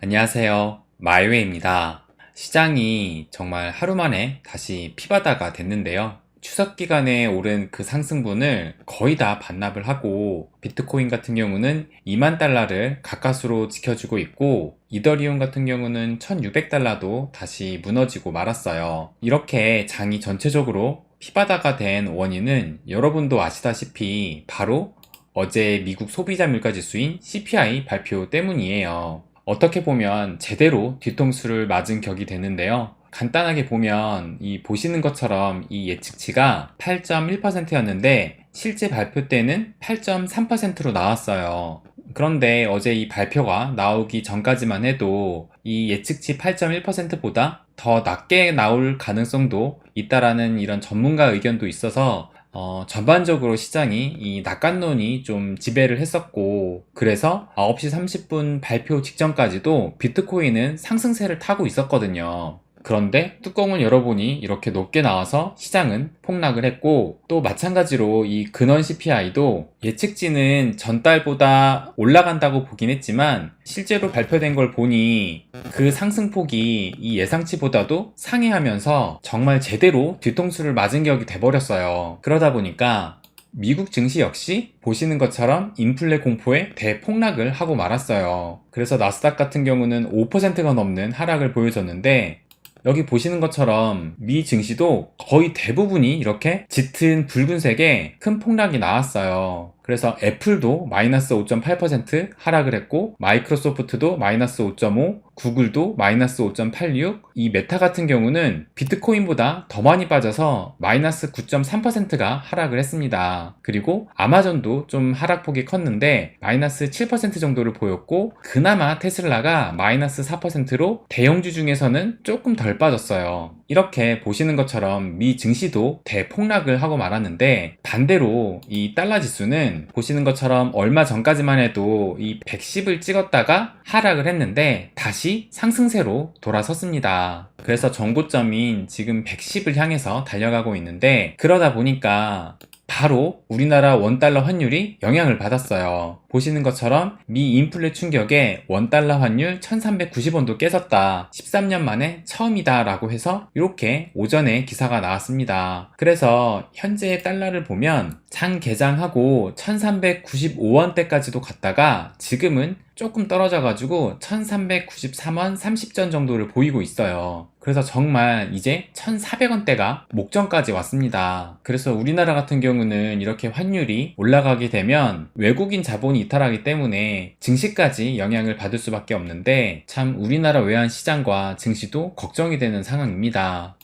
안녕하세요. 마이웨이입니다. 시장이 정말 하루 만에 다시 피바다가 됐는데요. 추석 기간에 오른 그 상승분을 거의 다 반납을 하고 비트코인 같은 경우는 2만 달러를 가까스로 지켜주고 있고 이더리움 같은 경우는 1600달러도 다시 무너지고 말았어요. 이렇게 장이 전체적으로 피바다가 된 원인은 여러분도 아시다시피 바로 어제 미국 소비자 물가 지수인 CPI 발표 때문이에요. 어떻게 보면 제대로 뒤통수를 맞은 격이 되는데요. 간단하게 보면 이 보시는 것처럼 이 예측치가 8.1%였는데 실제 발표 때는 8.3%로 나왔어요. 그런데 어제 이 발표가 나오기 전까지만 해도 이 예측치 8.1%보다 더 낮게 나올 가능성도 있다라는 이런 전문가 의견도 있어서 어, 전반적으로 시장이 이 낙관론이 좀 지배를 했었고, 그래서 9시 30분 발표 직전까지도 비트코인은 상승세를 타고 있었거든요. 그런데 뚜껑을 열어보니 이렇게 높게 나와서 시장은 폭락을 했고 또 마찬가지로 이 근원 CPI도 예측치는 전달보다 올라간다고 보긴 했지만 실제로 발표된 걸 보니 그 상승폭이 이 예상치보다도 상회하면서 정말 제대로 뒤통수를 맞은 격이 돼버렸어요. 그러다 보니까 미국 증시 역시 보시는 것처럼 인플레 공포에 대폭락을 하고 말았어요. 그래서 나스닥 같은 경우는 5%가 넘는 하락을 보여줬는데 여기 보시는 것처럼 미 증시도 거의 대부분이 이렇게 짙은 붉은색의 큰 폭락이 나왔어요. 그래서 애플도 마이너스 5.8% 하락을 했고 마이크로소프트도 마이너스 5.5, 구글도 마이너스 5.86, 이 메타 같은 경우는 비트코인보다 더 많이 빠져서 마이너스 9.3%가 하락을 했습니다. 그리고 아마존도 좀 하락폭이 컸는데 마이너스 7% 정도를 보였고 그나마 테슬라가 마이너스 4%로 대형주 중에서는 조금 덜 빠졌어요. 이렇게 보시는 것처럼 미 증시도 대폭락을 하고 말았는데 반대로 이 달러 지수는 보시는 것처럼 얼마 전까지만 해도 이 110을 찍었다가 하락을 했는데 다시 상승세로 돌아섰습니다. 그래서 정고점인 지금 110을 향해서 달려가고 있는데 그러다 보니까 바로 우리나라 원달러 환율이 영향을 받았어요. 보시는 것처럼 미 인플레 충격에 원달러 환율 1390원도 깨졌다. 13년 만에 처음이다 라고 해서 이렇게 오전에 기사가 나왔습니다. 그래서 현재의 달러를 보면 장 개장하고 1395원대까지도 갔다가 지금은 조금 떨어져가지고 1393원 30전 정도를 보이고 있어요. 그래서 정말 이제 1400원대가 목전까지 왔습니다. 그래서 우리나라 같은 경우는 이렇게 환율이 올라가게 되면 외국인 자본이 이탈하기 때문에 증시까지 영향을 받을 수밖에 없는데 참 우리나라 외환 시장과 증시도 걱정이 되는 상황입니다.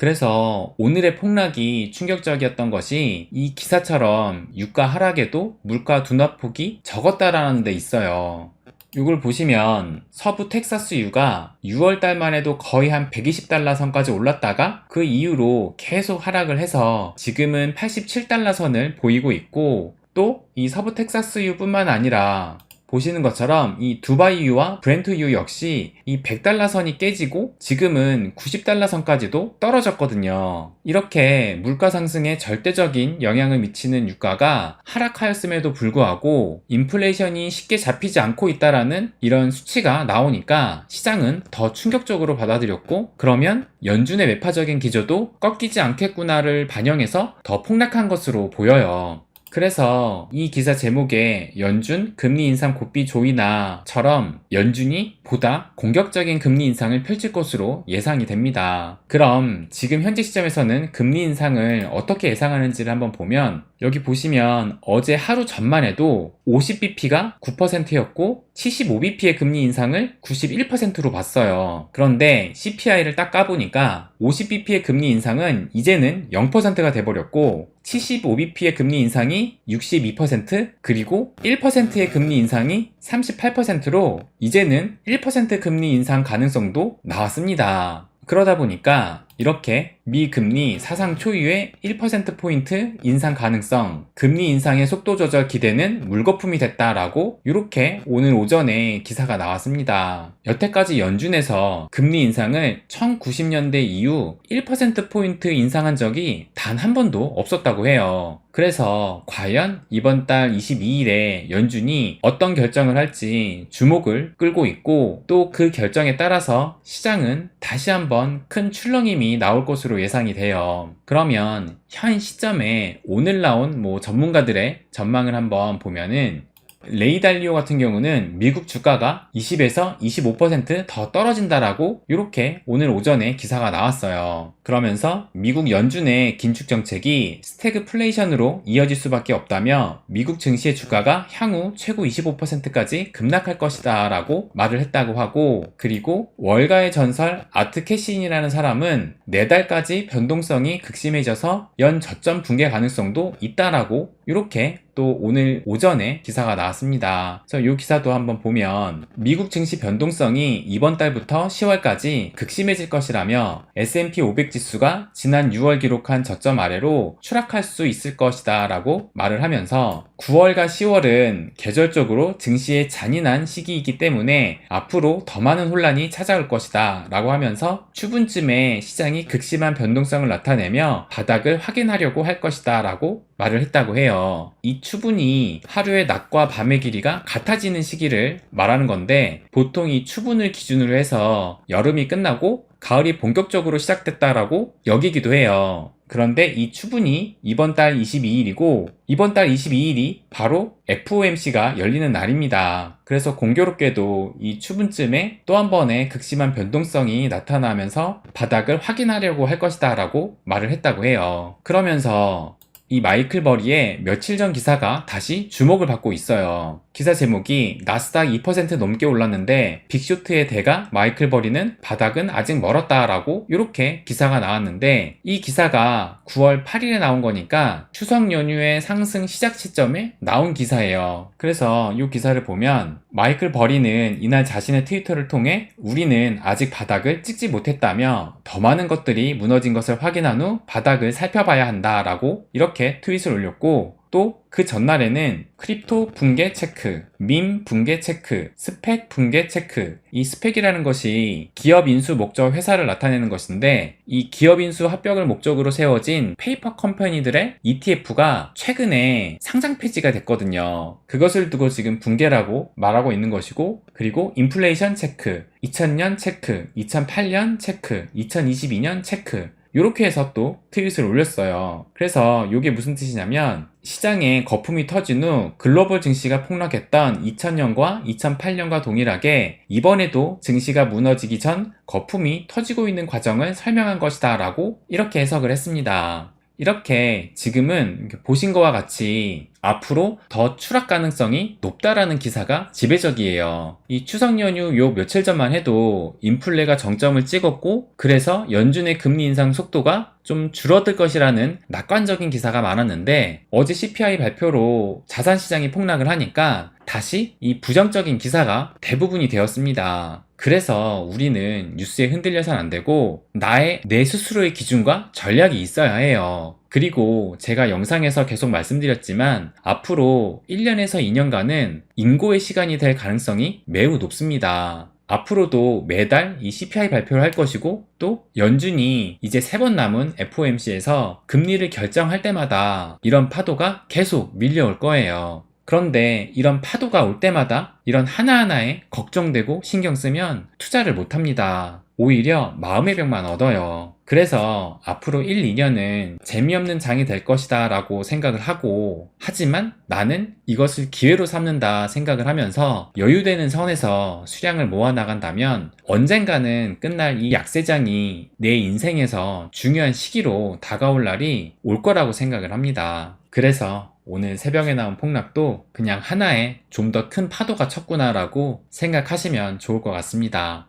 그래서 오늘의 폭락이 충격적이었던 것이 이 기사처럼 유가 하락에도 물가 둔화폭이 적었다라는 데 있어요. 이걸 보시면 서부 텍사스 유가 6월 달만 해도 거의 한 120달러 선까지 올랐다가 그 이후로 계속 하락을 해서 지금은 87달러 선을 보이고 있고 또 이 서부 텍사스 유뿐만 아니라 보시는 것처럼 이 두바이유와 브렌트유 역시 이 100달러 선이 깨지고 지금은 90달러 선까지도 떨어졌거든요. 이렇게 물가 상승에 절대적인 영향을 미치는 유가가 하락하였음에도 불구하고 인플레이션이 쉽게 잡히지 않고 있다라는 이런 수치가 나오니까 시장은 더 충격적으로 받아들였고 그러면 연준의 매파적인 기조도 꺾이지 않겠구나를 반영해서 더 폭락한 것으로 보여요. 그래서 이 기사 제목에 연준 금리 인상 고삐 조이나처럼 연준이 보다 공격적인 금리 인상을 펼칠 것으로 예상이 됩니다. 그럼 지금 현재 시점에서는 금리 인상을 어떻게 예상하는지를 한번 보면 여기 보시면 어제 하루 전만 해도 50bp가 9%였고 75bp의 금리 인상을 91%로 봤어요. 그런데 CPI를 딱 까보니까 50bp의 금리 인상은 이제는 0%가 돼버렸고 75bp의 금리 인상이 62% 그리고 1%의 금리 인상이 38%로 이제는 1% 금리 인상 가능성도 나왔습니다. 그러다 보니까 이렇게 미 금리 사상 초유의 1%포인트 인상 가능성, 금리 인상의 속도 조절 기대는 물거품이 됐다라고 이렇게 오늘 오전에 기사가 나왔습니다. 여태까지 연준에서 금리 인상을 1990년대 이후 1%포인트 인상한 적이 단 한 번도 없었다고 해요. 그래서 과연 이번 달 22일에 연준이 어떤 결정을 할지 주목을 끌고 있고 또 그 결정에 따라서 시장은 다시 한번 큰 출렁임 이 나올 것으로 예상이 돼요. 그러면 현 시점에 오늘 나온 뭐 전문가들의 전망을 한번 보면은 레이달리오 같은 경우는 미국 주가가 20에서 25%더 떨어진다라고 이렇게 오늘 오전에 기사가 나왔어요. 그러면서 미국 연준의 긴축 정책이 스태그플레이션으로 이어질 수밖에 없다며 미국 증시의 주가가 향후 최고 25%까지 급락할 것이다 라고 말을 했다고 하고 그리고 월가의 전설 아트 캐시인이라는 사람은 내달까지 변동성이 극심해져서 연 저점 붕괴 가능성도 있다라고 이렇게 또 오늘 오전에 기사가 나왔습니다. 그래서 이 기사도 한번 보면 미국 증시 변동성이 이번 달부터 10월까지 극심해질 것이라며 S&P 500 지수가 지난 6월 기록한 저점 아래로 추락할 수 있을 것이다 라고 말을 하면서 9월과 10월은 계절적으로 증시에 잔인한 시기이기 때문에 앞으로 더 많은 혼란이 찾아올 것이다 라고 하면서 추분쯤에 시장이 극심한 변동성을 나타내며 바닥을 확인하려고 할 것이다 라고 말을 했다고 해요. 이 추분이 하루의 낮과 밤의 길이가 같아지는 시기를 말하는 건데 보통 이 추분을 기준으로 해서 여름이 끝나고 가을이 본격적으로 시작됐다라고 여기기도 해요. 그런데 이 추분이 이번 달 22일이고 이번 달 22일이 바로 FOMC가 열리는 날입니다. 그래서 공교롭게도 이 추분쯤에 또 한 번의 극심한 변동성이 나타나면서 바닥을 확인하려고 할 것이다 라고 말을 했다고 해요. 그러면서 이 마이클 버리의 며칠 전 기사가 다시 주목을 받고 있어요. 기사 제목이 나스닥 2% 넘게 올랐는데 빅쇼트의 대가 마이클 버리는 바닥은 아직 멀었다라고 이렇게 기사가 나왔는데 이 기사가 9월 8일에 나온 거니까 추석 연휴의 상승 시작 시점에 나온 기사예요. 그래서 이 기사를 보면 마이클 버리는 이날 자신의 트위터를 통해 우리는 아직 바닥을 찍지 못했다며 더 많은 것들이 무너진 것을 확인한 후 바닥을 살펴봐야 한다라고 이렇게 트윗을 올렸고 또 그 전날에는 크립토 붕괴 체크, 밈 붕괴 체크, 스펙 붕괴 체크. 이 스펙이라는 것이 기업 인수 목적 회사를 나타내는 것인데 이 기업 인수 합병을 목적으로 세워진 페이퍼 컴퍼니들의 ETF가 최근에 상장 폐지가 됐거든요. 그것을 두고 지금 붕괴라고 말하고 있는 것이고 그리고 인플레이션 체크, 2000년 체크, 2008년 체크, 2022년 체크 이렇게 해서 또 트윗을 올렸어요. 그래서 이게 무슨 뜻이냐면 시장에 거품이 터진 후 글로벌 증시가 폭락했던 2000년과 2008년과 동일하게 이번에도 증시가 무너지기 전 거품이 터지고 있는 과정을 설명한 것이다 라고 이렇게 해석을 했습니다. 이렇게 지금은 보신 것과 같이 앞으로 더 추락 가능성이 높다라는 기사가 지배적이에요. 이 추석 연휴 요 며칠 전만 해도 인플레가 정점을 찍었고 그래서 연준의 금리 인상 속도가 좀 줄어들 것이라는 낙관적인 기사가 많았는데 어제 CPI 발표로 자산 시장이 폭락을 하니까 다시 이 부정적인 기사가 대부분이 되었습니다. 그래서 우리는 뉴스에 흔들려선 안 되고 나의 내 스스로의 기준과 전략이 있어야 해요. 그리고 제가 영상에서 계속 말씀드렸지만 앞으로 1년에서 2년간은 인고의 시간이 될 가능성이 매우 높습니다. 앞으로도 매달 이 CPI 발표를 할 것이고 또 연준이 이제 세 번 남은 FOMC에서 금리를 결정할 때마다 이런 파도가 계속 밀려올 거예요. 그런데 이런 파도가 올 때마다 이런 하나하나에 걱정되고 신경 쓰면 투자를 못 합니다. 오히려 마음의 병만 얻어요. 그래서 앞으로 1, 2년은 재미없는 장이 될 것이다 라고 생각을 하고 하지만 나는 이것을 기회로 삼는다 생각을 하면서 여유되는 선에서 수량을 모아 나간다면 언젠가는 끝날 이 약세장이 내 인생에서 중요한 시기로 다가올 날이 올 거라고 생각을 합니다. 그래서 오늘 새벽에 나온 폭락도 그냥 하나의 좀 더 큰 파도가 쳤구나라고 생각하시면 좋을 것 같습니다.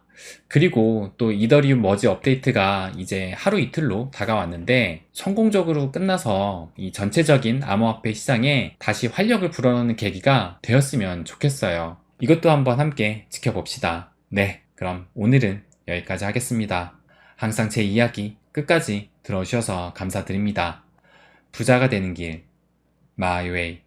그리고 또 이더리움 머지 업데이트가 이제 하루 이틀로 다가왔는데 성공적으로 끝나서 이 전체적인 암호화폐 시장에 다시 활력을 불어넣는 계기가 되었으면 좋겠어요. 이것도 한번 함께 지켜봅시다. 네, 그럼 오늘은 여기까지 하겠습니다. 항상 제 이야기 끝까지 들어주셔서 감사드립니다. 부자가 되는 길, 마이웨이.